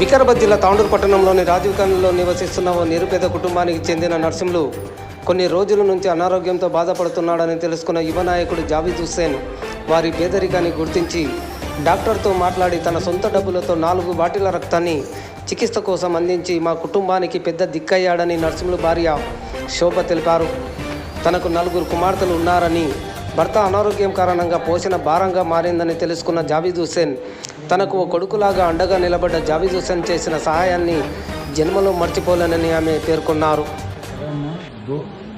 వికారాబాద్ జిల్లా తాండూరు పట్టణంలోని రాజీవ్ ఖాన్లో నివసిస్తున్న ఓ నిరుపేద కుటుంబానికి చెందిన నర్సింహులు కొన్ని రోజుల నుంచి అనారోగ్యంతో బాధపడుతున్నాడని తెలుసుకున్న యువ నాయకుడు జావీద్ హుస్సేన్ వారి పేదరికాన్ని గుర్తించి డాక్టర్తో మాట్లాడి తన సొంత డబ్బులతో నాలుగు బాటిల రక్తాన్ని చికిత్స కోసం అందించి మా కుటుంబానికి పెద్ద దిక్కయ్యాడని నర్సింహులు భార్య శోభ తెలిపారు. తనకు నలుగురు కుమార్తెలు ఉన్నారని భర్త అనారోగ్యం కారణంగా పోషణ భారంగా మారిందని తెలుసుకున్న జావీద్ హుస్సేన్ తనకు ఓ కొడుకులాగా అండగా నిలబడ్డ జావీద్ హుసేన్ చేసిన సహాయాన్ని జన్మలో మర్చిపోలేనని ఆమె పేర్కొన్నారు. సరే అమ్మా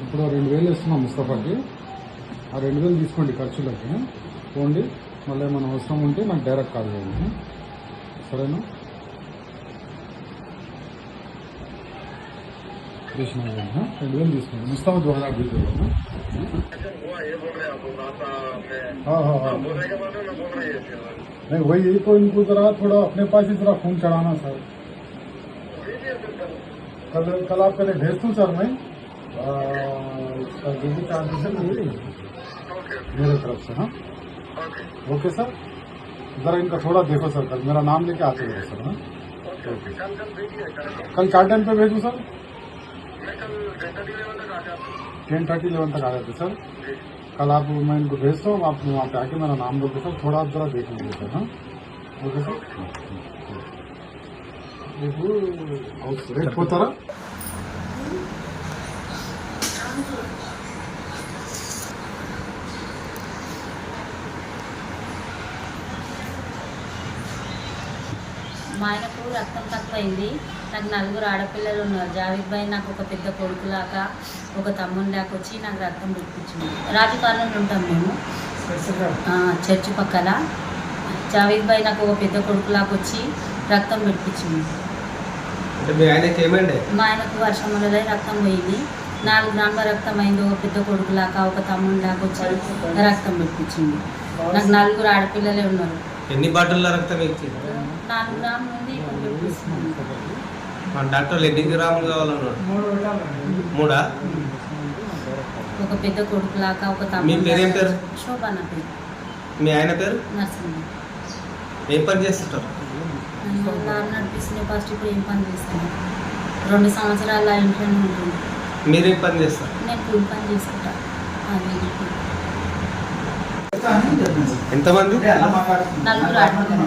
ఇప్పుడు రెండు వేలు ఇస్తున్నాం ముస్తఫాకి. ఆ రెండు వేలు తీసుకోండి ఖర్చులకి. పోండి మళ్ళీ ఏమైనా అవసరం ఉంటే నాకు డైరెక్ట్ కాల్ చేయండి. సరేనా? भी हाँ। हाँ हाँ नहीं वही यही तो इनको जरा थोड़ा अपने पास ही जरा फ़ोन चढ़ाना सर कल कल आप पहले भेज दू सर मैं जो भी ट्रांजेक्शन हुई मेरे तरफ़ से हाँ ओके सर जरा इनका थोड़ा देखो सर कल मेरा नाम लेके आते हैं सर हाँ कल चार टाइम पे भेजूँ सर टेन थर्टी इलेवन तक आ जाते सर कल आप मैं इनको भेजता हूँ आप वहाँ पे आके मेरा नाम बोलते सर थोड़ा आप जरा देख लीजिए सर हाँ ओके सर మీకు రేట్ పోతారా మా ఆయనకు రక్తం తక్కువైంది. నాకు నలుగురు ఆడపిల్లలు ఉన్నారు. జావేద్ భాయ్ నాకు ఒక పెద్ద కొడుకులాగా ఒక తమ్ముడిలాగా వచ్చి నాకు రక్తం తెప్పించింది రాజకాలంలో ఉంటాం మేము. చర్చి పక్కన. జావేద్ భాయ్ నాకు ఒక పెద్ద కొడుకులాగా వచ్చి రక్తం పెట్టించింది మీ ఆయనకి వర్షం వల్ల రక్తం పోయింది. నాలుగు గ్రాముల రక్తం అయింది. ఒక పెద్ద కొడుకులాగా ఒక తమ్ముడిలాగా వచ్చి రక్తం పెట్టించింది నాకు నలుగురు ఆడపిల్లలే ఉన్నారు. ఎన్ని బాటిల్ల రక్తం నాలుగు గ్రాములు ఉంది ఇప్పుడు పెట్టిస్తుంది మన డాక్టర్లు ఎన్ని గ్రాములు కావాలన్నాడు మూడా ఒక పెద్ద కొడుకులాగా ఒక మీ పేరేం పేరు? శోభ నా పేరు. మీ ఆయన పేరు? నర్సింగ్ ఏం పని చేస్తుంటారు? నాన్న నడిపిస్తుంది. ఫస్ట్ ఇప్పుడు ఏం పని చేస్తాను రెండు సంవత్సరాల ఇంట్లోనే ఉంటుంది. మీరేం పని చేస్తారు? నేను కూలి పని చేసుకుంటా అది ఇది. ఎంతమంది? నలుగురు ఆడపిల్లలు.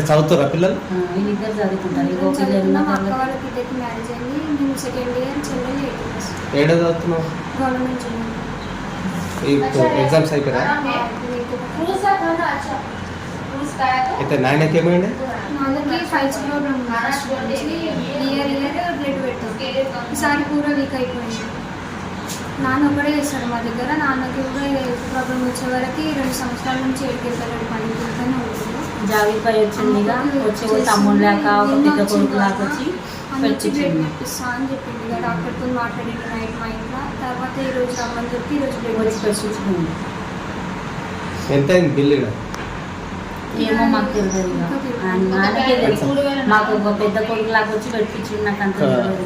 చదువుతారా పిల్లలు? ఆ, వీళ్ళిద్దరు చదువుకుంటారు. ఇంకో పిల్లలు చదువుకున్న మా ఉన్న అక్క వాళ్ళు వాళ్ళకి ఇద్దరికి మ్యారేజ్ అయింది. నేను సెకండ్ ఇయర్ చెల్లెలు ఎయిత్ క్లాస్ ఏడో చదువుతున్నావు? గవర్నమెంట్ జూనియర్ ఇప్పుడు ఎగ్జామ్స్ అయిపోయా అయితే నాయనకి ఏమైంది? నాన్నకి ఇయర్ ఇయర్ బ్లడ్ పెట్టాం ఈసారి పూరా వీక్ అయిపోయింది. నాన్న ఒకడే చేస్తాడు మా దగ్గర. నాన్నకి కూడా ప్రాబ్లం వచ్చే వరకు రెండు సంవత్సరాల నుంచి ఏడుకెళ్తాడు పని ఉంటుంది జావీద్ పై వచ్చిందిగా. వచ్చి తమ్ముళ్ళాక ఒక పెద్ద కొడుకులాగా వచ్చి పెట్టించింది అని చెప్పింది ఇక డాక్టర్తో మాట్లాడింది నైట్ మా ఇంట్లో తర్వాత ఈ రోజు రమ్మని చెప్పి ఈ రోజు బ్లడ్ వచ్చి పెట్టించుకుంది ఎంత అయింది బిల్లు? ఏమో మాకు తెలియదు నాన్నకే తెలుసు. మాకు ఒక పెద్ద కొడుకులాగా వచ్చి పెట్టించింది నాకు అంత తెలియదు.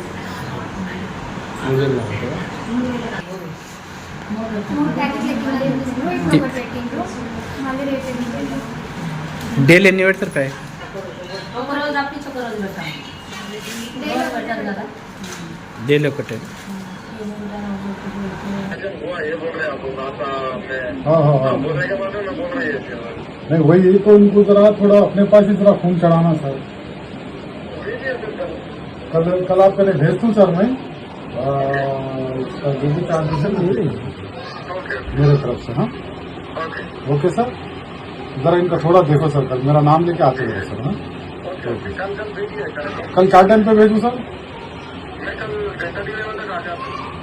మూడు ప్యాకెట్లు మళ్ళీ రేపు डेल एन्युएट तर काय? डेल कटे हाँ हाँ हाँ. नहीं वही तो उनको जरा थोड़ा अपने पास ही जरा खून चढ़ाना सर. कल कल आप पहले भेज दू सर मैं जो भी ट्रांजेक्शन मेरे तरफ़ से हाँ. Okay sir. जरा इनका थोड़ा देखो सर कल मेरा नाम लेके आते रहो सर हाँ ओके कल चार टाइम पे भेजूँ सर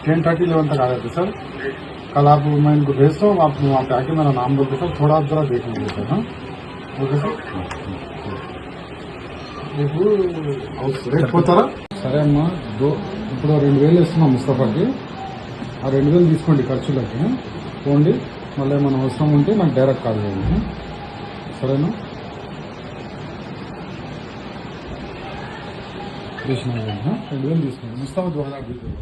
टेन थर्टी इलेवन तक आ जाते सर कल आप मैं इनको भेजता हूँ आप वहाँ पे आके मेरा नाम बोलते सर थोड़ा आप जरा देख लीजिए सर हाँ ఓకే సార్ మీకు రేట్ పోతారా సరే అమ్మా దో ఇప్పుడు రెండు వేలు ఇస్తున్నాం ముస్తఫాకి ఆ రెండు వేలు తీసుకోండి ఖర్చులకి పోండి మళ్ళీ ఏమైనా అవసరం ఉంటే నాకు డైరెక్ట్ కాల్ చేయండి ఎక్కడను కృష్ణ రెండు వేలు తీసుకున్నాను. ముస్తాబ్ ద్వారా డీటెయిల్